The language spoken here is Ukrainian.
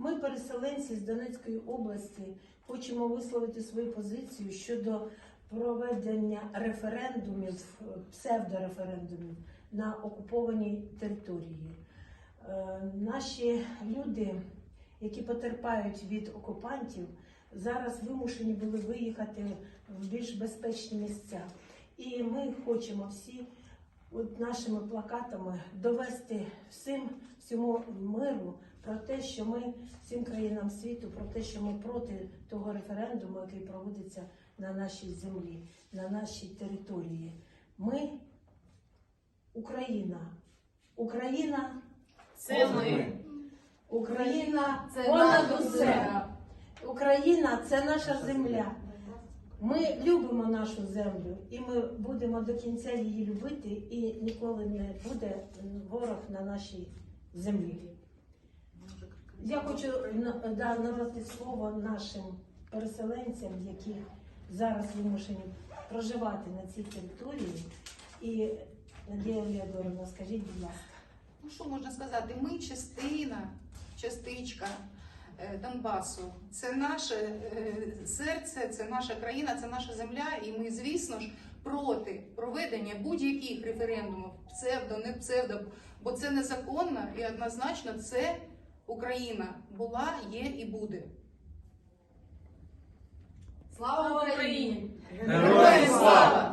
Ми, переселенці з Донецької області, хочемо висловити свою позицію щодо проведення референдумів, псевдореферендумів на окупованій території. Е, Наші люди, які потерпають від окупантів, зараз вимушені були виїхати в більш безпечні місця. І ми хочемо всі от нашими плакатами довести всім всьому миру про те, що ми всім країнам світу, про те, що ми проти того референдуму, який проводиться на нашій землі, на нашій території. Ми Україна. Україна Це ми. Україна Це понад усе. Україна це наша земля. Ми любимо нашу землю і ми будемо до кінця її любити, і ніколи не буде ворог на нашій землі. Я хочу надати слово нашим переселенцям, які зараз вимушені проживати на цій території. І Надія Леодоровна, скажіть, будь ласка. Ну що можна сказати? Ми частина, частичка е, Донбасу. Це наше е, серце, це наша країна, це наша земля. І ми, звісно ж, проти проведення будь-яких референдумів, псевдо, не псевдо, бо це незаконно і однозначно це Україна була, є і буде. Слава Україні! Героям слава!